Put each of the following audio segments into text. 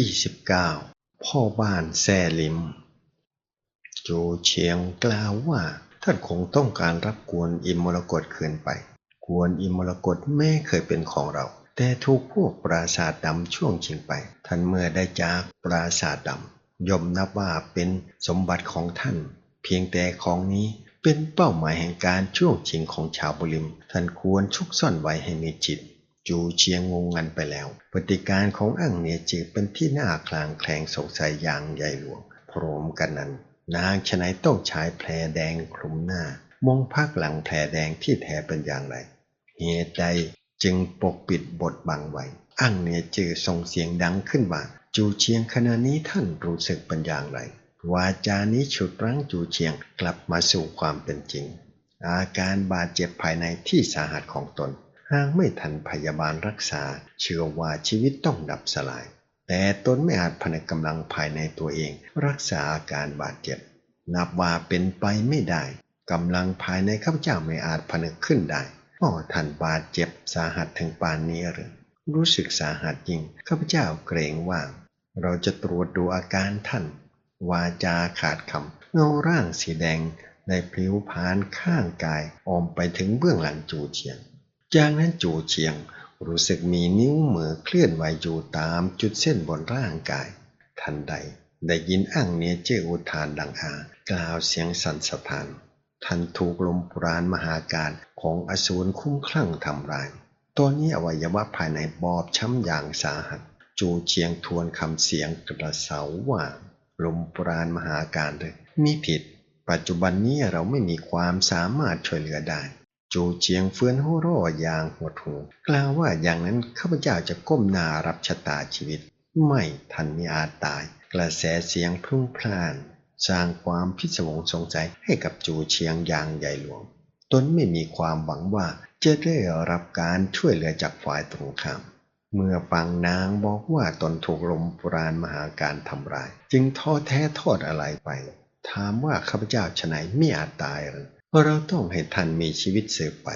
ที่ 19 พ่อบ้านแซ่ลิมจูเชียงกล่าวว่าท่านคงต้องการรับกวนอิมมรกตคืนไป กวนอิมมรกตแม่เคยเป็นของเรา แต่ถูกพวกปราสาทดำช่วงชิงไป ท่านเมื่อได้จากปราสาทดำย่อมนับว่าเป็นสมบัติของท่าน เพียงแต่ของนี้เป็นเป้าหมายแห่งการช่วงชิงของชาวบุริม ท่านควรชุกซ่อนไว้ให้มีจิต จูเชียงงงงันไปแล้ว ปฏิการของอั่งเนียจือเป็นที่น่าคลางแคลงสงสัยอย่างใหญ่หลวง พร้อมกันนั้น นางชนัยต้องใช้แผลแดงคลุมหน้า มองภาคหลังแผลแดงที่แท้เป็นอย่างไร เหตุใดจึงปกปิดบทบังไว้อั่งเนียจือส่งเสียงดังขึ้นว่าจูเชียงขณะนี้ท่านรู้สึกเป็นอย่างไร วาจานี้ฉุดรั้งจูเชียงกลับมาสู่ความเป็นจริง อาการบาดเจ็บภายในที่สาหัสของตน หากไม่ทันพยาบาลรักษา เชื่อว่าชีวิตต้องดับสลาย แต่ตนไม่อาจผนึกกำลังภายในตัวเอง รักษาอาการบาดเจ็บ นับว่าเป็นไปไม่ได้กำลังภายในข้าพเจ้าไม่อาจผนึกขึ้นได้พ่อท่านบาดเจ็บสาหัสถึงปานนี้หรือรู้สึกสาหัสยิ่งข้าพเจ้าเกรงว่า เราจะตรวจดูอาการท่าน วาจาขาดคำเงาร่างสีแดงได้พลิ้วผานข้างกายออมไปถึงเบื้องหลังจูเชียง จากนั้นจูเชียงรู้สึกมีนิ้วมือเคลื่อนไหวอยู่ตามจุดเส้นบนร่างกาย ทันใดได้ยินอ้างเนียเจออุทานดังอากล่าวเสียงสั่นสะท้านท่านถูกลมปราณมหาการของอสูรคุ้มคลั่งทำร้ายตอนนี้อวัยวะภายในบอบช้ำอย่างสาหัส จูเชียงทวนคำเสียงกระเสาว่า ลมปราณมหาการเลยมีผิด ปัจจุบันนี้เราไม่มีความสามารถช่วยเหลือได้ จูเชียงเฟื่อนหัวร่ออย่างหดหูกล่าวว่าอย่างนั้นข้าพเจ้าจะก้มหน้ารับชะตาชีวิต ไม่ทันมีอาจตาย กระแสเสียงพลุ่งพล่าน สร้างความพิศวงสงสัยให้กับจูเชียงอย่างใหญ่หลวง ตนไม่มีความหวังว่าจะได้รับการช่วยเหลือจากฝ่ายตรงข้ามเมื่อฟังนางบอกว่าตนถูกลมปราณมหาการทำร้าย จึงท้อแท้โทษอะไรไป ถามว่าข้าพเจ้าฉไหนไม่อาจตายหรือ เราต้องให้ท่านมีชีวิตสืบไป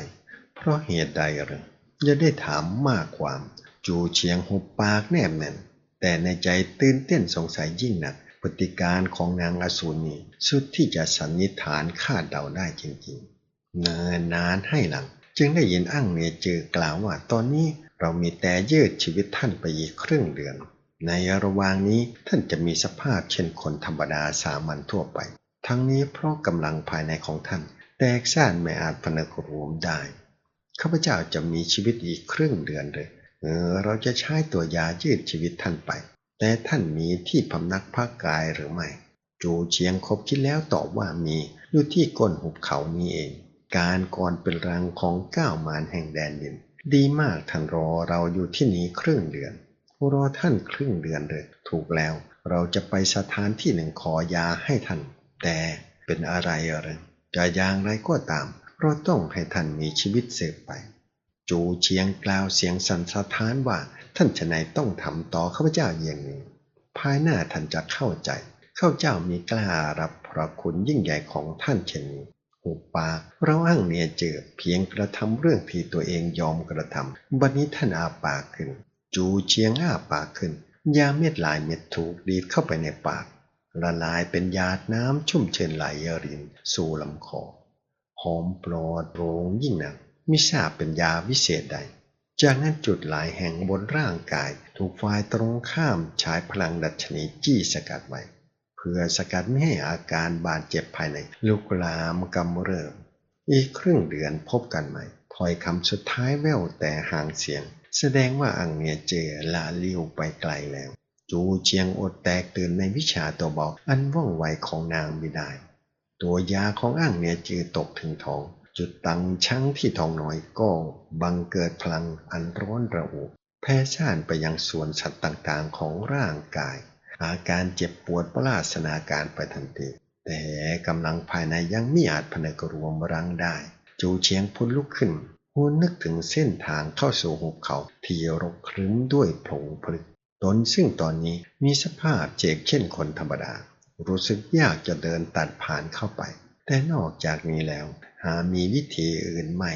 เพราะเหตุใดหรือจะได้ถามมากความ จูเชียงหุบปากแนบแน่น แต่ในใจตื่นเต้นสงสัยยิ่งหนักพฤติการของนางอสูรนี้สุดที่จะสันนิษฐานคาดเดาได้จริงๆ เนินนานให้หลัง จึงได้ยินอ้างเนเจอกล่าวว่าตอนนี้เรามีแต่ยืดชีวิตท่านไปอีกครึ่งเดือน ในระหว่างนี้ท่านจะมีสภาพเช่นคนธรรมดาสามัญทั่วไป ทั้งนี้เพราะกำลังภายในของท่าน แตกซ่านไม่อาจพนึกรวมได้ ข้าพเจ้าจะมีชีวิตอีกครึ่งเดือนเลยเออเราจะใช้ตัวยายืดชีวิตท่านไป แต่ท่านมีที่พำนักพักกายหรือไม่ จูเชียงคบคิดแล้วตอบว่ามี อยู่ที่ก้นหุบเขานี้เอง การก่อนเป็นรังของก้าวมารแห่งแดนดิน ดีมากท่านรอเราอยู่ที่นี้ครึ่งเดือนรอท่านครึ่งเดือนเลย ถูกแล้ว เราจะไปสถานที่หนึ่งขอยาให้ท่าน แต่เป็นอะไรอะไร จะอย่างไรก็ตาม เราต้องให้ท่านมีชีวิตสืบไป จูเชียงกล่าวเสียงสันสะท้านว่าท่านชนายต้องทำต่อข้าพเจ้าอย่างนี้ ภายหน้าท่านจะเข้าใจข้าเจ้ามีกล้ารับพระคุณยิ่งใหญ่ของท่านเช่นนี้หูปากเราอ้างเนียเจอเพียงกระทำเรื่องที่ตัวเองยอมกระทำบัดนี้ท่านอาปากขึ้น จูเชียงอ้าปากขึ้น ยาเม็ดหลายเม็ดถูกดีดเข้าไปในปาก ละลายเป็นหยาดน้ำชุ่มเชิญไหลริน สู่ลำคอ หอมปลอดโปรงยิ่งนักมิทราบเป็นยาวิเศษใด จากนั้นจุดหลายแห่งบนร่างกาย ถูกฝ่ายตรงข้ามใช้พลังดัชนีจี้สกัดไว้ เพื่อสกัดไม่ให้อาการบาดเจ็บภายในลุกลามกำเริบอีกครึ่งเดือนพบกันใหม่ถ้อยคำสุดท้ายแว่วแต่ห่างเสียง แสดงว่าอังเนียเจอลาลิ้วไปไกลแล้ว จูเชียงอดแตกตื่นในวิชาตัวเบาอันว่องไวของนางไม่ได้ ตัวยาของอ่างเนี่ยจือตกถึงท้อง จุดตังชั่งที่ทองน้อยก็บังเกิดพลังอันร้อนระอุแผ่ซ่านไปยังส่วนสัตว์ต่างๆของร่างกาย อาการเจ็บปวดประหลาดนาการไปทันทีแต่กำลังภายในยังไม่อาจพนึกรวมรังได้ จูเชียงพ้นลุกขึ้นหัวนึกถึงเส้นทางเข้าสู่หุบเขาที่รกครึ้มด้วยผงพลึก ตนซึ่งตอนนี้มีสภาพเจกเช่นคนธรรมดา รู้สึกยากจะเดินตัดผ่านเข้าไป แต่นอกจากนี้แล้ว หามีวิธีอื่นไม่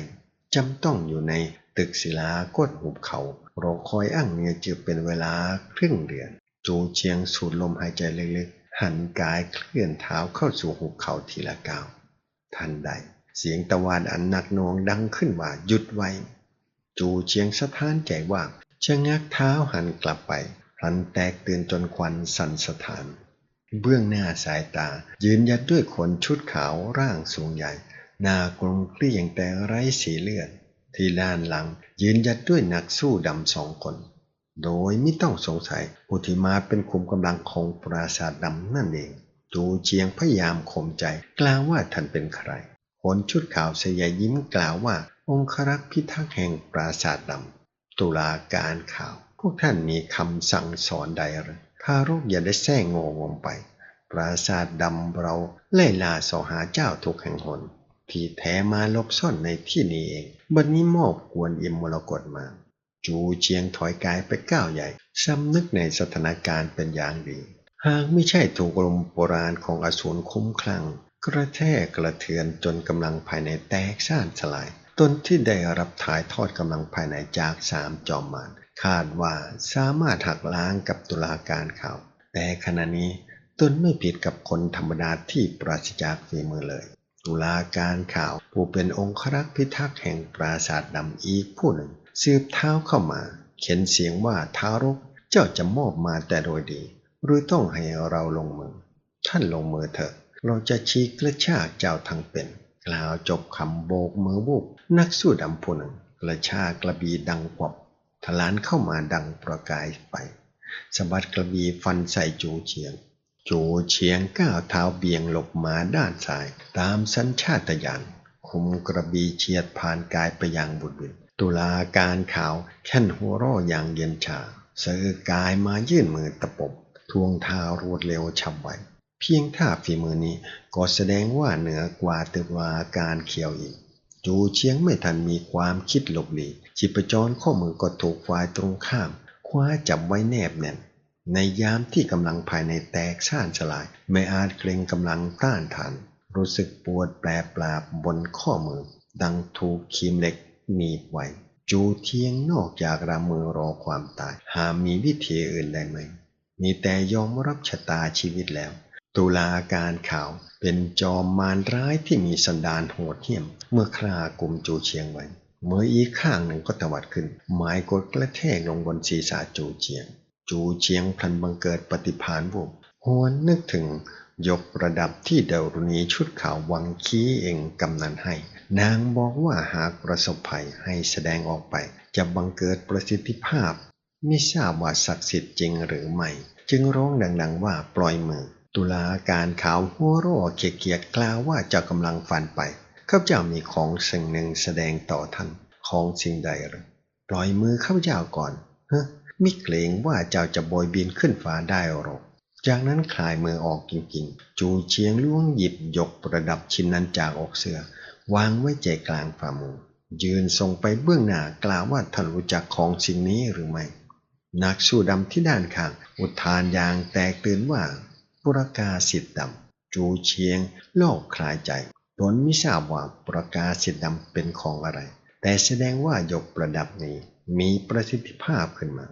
จำต้องอยู่ในตึกศิลาก้นหุบเขารอคอยอ้างเมียจือเป็นเวลาครึ่งเดือน จูเชียงสูดลมหายใจลึกๆ หันกายเคลื่อนเท้าเข้าสู่หุบเขาทีละก้าวทันใด เสียงตะวานอันหนักหน่วงดังขึ้นว่าหยุดไว้ จูเชียงสะท้านใจว่าง ชะงักเท้าหันกลับไปพลันแตกตื่นจนควันสั่นสถาน เบื้องหน้าสายตา ยืนยัดด้วยขนชุดขาวร่างสูงใหญ่ หน้ากลมเกลี้ยงแต่ไร้สีเลือด ที่ล้านหลังยืนยัดด้วยนักสู้ดำสองคน โดยไม่ต้องสงสัยผู้ที่มาเป็นคุมกำลังของปราสาทดำนั่นเองจูเจียงพยายามข่มใจ กล่าวว่าท่านเป็นใคร คนชุดขาวเสียยิ้มกล่าวว่า องครักษ์พิทักษ์แห่งปราสาทดำ ตุลาการข่าว พวกท่านมีคำสั่งสอนใดหรือทารกอย่าได้แท้งโงงไป ปราสาทดำเราไล่ลาสอหาเจ้าทุกแห่งหน ที่แท้มาลบซ่อนในที่นี้เอง บัดนนี้มอบกวนอิมมรกตมา จูเจียงถอยกายไปก้าวใหญ่ซ้ำนึกในสถานการณ์เป็นอย่างดี หากไม่ใช่ถูกลมโบราณของอสูรคุ้มคลัง กระแทกกระเทือนจนกำลังภายในแตกซ่านสลาย ตนที่ได้รับถ่ายทอดกำลังภายในจากสามจอมมารคาดว่าสามารถหักล้างกับตุลาการข่าวแต่ขณะนี้ตนไม่ผิดกับคนธรรมดาที่ปราศจากฝีมือเลย ตุลาการข่าวผู้เป็นองครักษ์พิทักษ์แห่งปราสาทดำอีกผู้หนึ่งสืบเท้าเข้ามา เขียนเสียงว่าทารกเจ้าจะมอบมาแต่โดยดี หรือต้องให้เราลงมือ ท่านลงมือเถอะ เราจะชี้กระชากเจ้าทั้งเป็น กล่าวจบคำโบกมือบุบ นักสู้ดำผู้หนึ่งกระชากกระบีดังปอบทลานเข้ามาดังประกายไปสะบัดกระบีฟันใส่จูเฉียง จูเฉียงก้าวเท้าเบี่ยงหลบมาด้านซ้าย ตามสัญชาตญาณคุมกระบีเฉียดผ่านกายไปยังบุตรบินตุลาการขาวแค่นหัวร่ออย่างเย็นชาเสือกายมายื่นมือตะปบทวงเท้ารวดเร็วฉับไวเพียงท่าฝีมือนี้ก็แสดงว่าเหนือกว่าตุลาการเขียวอีก จูเชียงไม่ทันมีความคิดหลบหลีกชิปจรข้อมือก็ถูกฝ่ายตรงข้าม คว้าจับไว้แนบแน่นในยามที่กำลังภายในแตกซ่านสลาย ไม่อาจเกรงกำลังต้านทาน รู้สึกปวดแปรปราบบนข้อมือ ดังถูกคีมเหล็กหนีบไว้ จูเทียงนอกจากรามือรอความตาย หามีวิธีอื่นได้ไหม มีแต่ยอมรับชะตาชีวิตแล้ว ตุลาการข่าวเป็นจอมมารร้ายที่มีสันดานโหดเหี้ยม เมื่อครากลุ่มจูเชียงไว้ เมื่ออีกข้างหนึ่งก็ตวัดขึ้น หมายกดกระแทกลงบนศีรษะจูเจียง จูเจียงพลันบังเกิดปฏิภาณบุบหวนนึกถึง ยกประดับที่เดารุณีชุดขาววังคีเองกำนันให้ นางบอกว่าหากประสบภัยให้แสดงออกไป จะบังเกิดประสิทธิภาพ ไม่ทราบว่าศักดิ์สิทธิ์จริงหรือไม่ จึงร้องดังๆว่าปล่อยมือ ตุลาการข่าวหัวร่อเกียดกล่าวว่าจะกำลังฟันไปข้าพเจ้ามีของสิ่งหนึ่งแสดงต่อท่านของสิ่งใดหรือปล่อยมือข้าพเจ้าก่อนเฮ้มิเกรงว่าเจ้าจะโบยบินขึ้นฟ้าได้หรอกจากนั้นคลายมือออกจริงๆ จูเชียงล่วงหยิบยกประดับชิ้นนั้นจากอกเสือ วางไว้ใจกลางฝ่ามือ ยืนทรงไปเบื้องหน้ากล่าวว่าท่านรู้จักของสิ่งนี้หรือไม่ นักสู้ดำที่ด้านข้าง อุทานอย่างแตกตื่นว่า ปุรกาสิทธิ์ดำจูเชียงโลกคลายใจตนไม่ทราบว่าประกาศสิทธิ์ดำเป็นของอะไร แต่แสดงว่ายกประดับนี้มีประสิทธิภาพขึ้นมา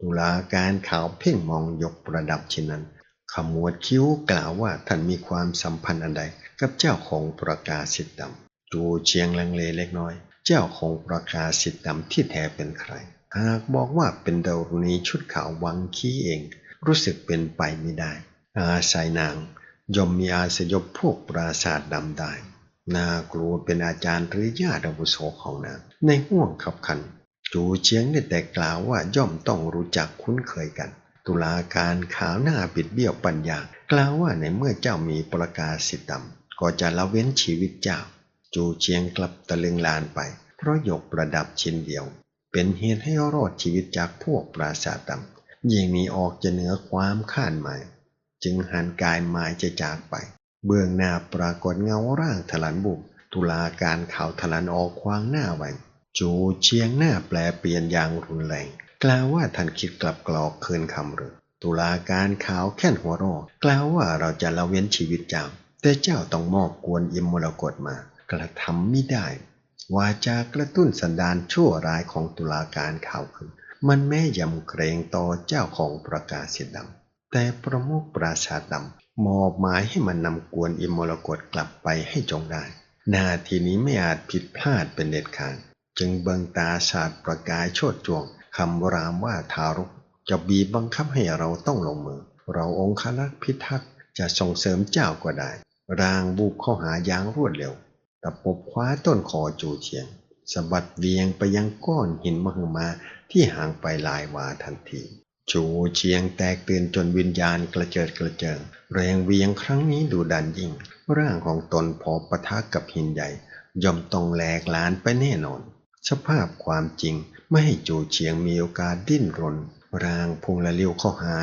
ตุลาการข่าวเพ่งมองยกประดับเชิ้นนั้น ขมวดคิ้วกล่าวว่าท่านมีความสัมพันธ์อันใดกับเจ้าของประกาศสิทธิ์ดำจูเชียงลังเลเล็กน้อย เจ้าของประกาศสิทธิ์ดำที่แท้เป็นใคร หากบอกว่าเป็นดารุณีชุดขาววังขี้เอง รู้สึกเป็นไปไม่ได้ อาศัยนางย่อมมีอาสยบพวกปราศาสตร์ดำได้นากลัวเป็นอาจารย์หรือญาติอาวุโสของนาง ในห่วงขับขัน จูเชียงได้แต่กล่าวว่าย่อมต้องรู้จักคุ้นเคยกัน ตุลาการขาวหน้าปิดเบี้ยวปัญญา กล่าวว่าในเมื่อเจ้ามีประกาศสิทธำก็จะละเว้นชีวิตเจ้า จูเชียงกลับตะลึงลานไป เพราะยกประดับชิ้นเดียว เป็นเหตุให้รอดชีวิตจากพวกปราศาสดำยิ่งนี้ออกจะเหนือความคาดหมาย จึงหันกายหมายจะจากไป เบื้องหน้าปรากฏเงาร่างถลันบุบตุลาการข่าวถลันออกควางหน้าไว้จูเชียงหน้าแปลเปลี่ยนอย่างรุนแรงกล่าวว่าท่านคิดกลับกรอกคืนคำหรือตุลาการข่าวแค่นหัวรอกล่าวว่าเราจะละเว้นชีวิตเจ้า แต่เจ้าต้องมอบกวนอิมมรกตมา กระทำไม่ได้ วาจากระตุ้นสันดานชั่วร้ายของตุลาการข่าวขึ้น มันแม่ยำเกรงต่อเจ้าของประกาศเสียดำ แต่ประมุขปราชาดำมอบหมายให้มันนำกวนอิมมรกตกลับไปให้จงได้นาทีนี้ไม่อาจผิดพลาดเป็นเด็ดขาดจึงเบิงตาสาดประกายโชดจวงคำรามว่าทารกจะบีบบังคับให้เราต้องลงมือ เราองครักพิทักษ์จะส่งเสริมเจ้าก็ได้ รางบุกเข้าหาอยางรวดเร็วตะปบคว้าต้นคอจูเฉียงสะบัดเวียงไปยังก้อนหินมหึมาที่ห่างไปหลายวาทันที จูเชียงแตกตื่นจนวิญญาณกระเจิดกระเจิง แรงเวียงครั้งนี้ดูดันยิ่ง ร่างของตนพอปะทะกับหินใหญ่ ย่อมต้องแหลกลานไปแน่นอน สภาพความจริงไม่ให้จูเชียงมีโอกาสดิ้นรน ร่างพุงละเลิ้ยวเข้าหา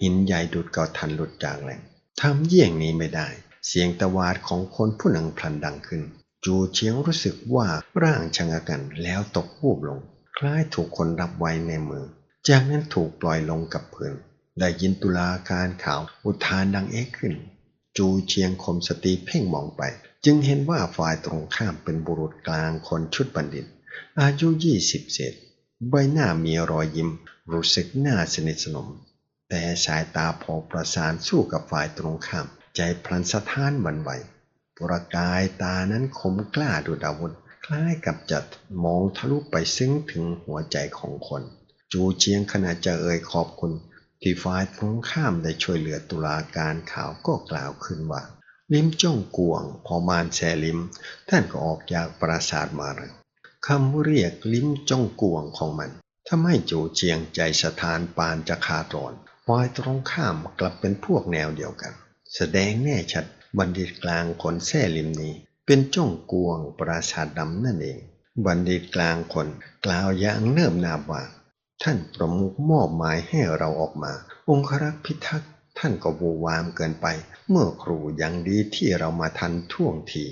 หินใหญ่ดุดเก่าทันหลุดจากแหล่งทำเยี่ยงนี้ไม่ได้ เสียงตะวาดของคนผู้หนังพลันดังขึ้น จูเชียงรู้สึกว่าร่างชะงะกันแล้วตกวูบลง คล้ายถูกคนรับไว้ในมือ จากนั้นถูกปล่อยลงกับพื้นได้ยินตุลาการข่าวอุทานดังเอ๊ะขึ้น จูเชียงคมสติเพ่งมองไป จึงเห็นว่าฝ่ายตรงข้ามเป็นบุรุษกลางคนชุดบัณฑิต อายุยี่สิบเศษ ใบหน้ามีรอยยิ้ม รู้สึกหน่าสนิทสนม แต่สายตาพอประสานสู้กับฝ่ายตรงข้าม ใจพลันสะท้านหวันไหวประกายตานั้นคมกล้าดุดาวุธ คล้ายกับจะมองทะลุไปซึ้งถึงหัวใจของคน จูเชียงขณะจะเอ่ยขอบคุณที่ฝ่ายตรงข้ามได้ช่วยเหลือตุลาการข่าวก็กล่าวขึ้นว่า ลิมจ้องกวง พอมานแชลิม ท่านก็ออกจากปราสาทมาแล้วคำเรียกลิมจ้องกวงของมันทำให้จูเจียงใจสถานปานจะขาดร้อนฝ่ายตรงข้ามกลับเป็นพวกแนวเดียวกัน แสดงแน่ชัดบัณฑิตกลางคนแท่ลิมนี้ เป็นจ้องกวงปราชาดำนั่นเอง บัณฑิตกลางคนกล่าวอย่างเนิ่มนาบว่า ท่านประมุขมอบหมายให้เราออกมา องครักษ์พิทักษ์ท่านก็บูวามเกินไป เมื่อครูยังดีที่เรามาทันท่วงที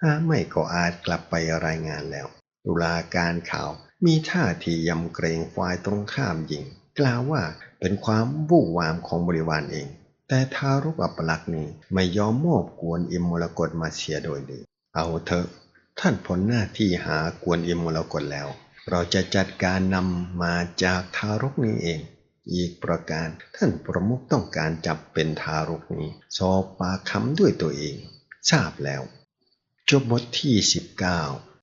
หาไม่ก็อาจกลับไปรายงานแล้ว ตุลาการข่าวมีท่าทียำเกรงฝ่ายตรงข้ามยิง กล่าวว่าเป็นความวู่วามของบริวารเอง แต่ทารกอัปลักษณ์นี้ไม่ยอมมอบกวนอิมมรกตมาเสียโดยดี เอาเถอะ ท่านพ้นหน้าที่หากวนอิมมรกตแล้ว เราจะจัดการนำมาจากทารกนี้เอง อีกประการท่านประมุขต้องการจับเป็นทารกนี้ สอบปากคำด้วยตัวเอง ทราบแล้ว จบบทที่ 19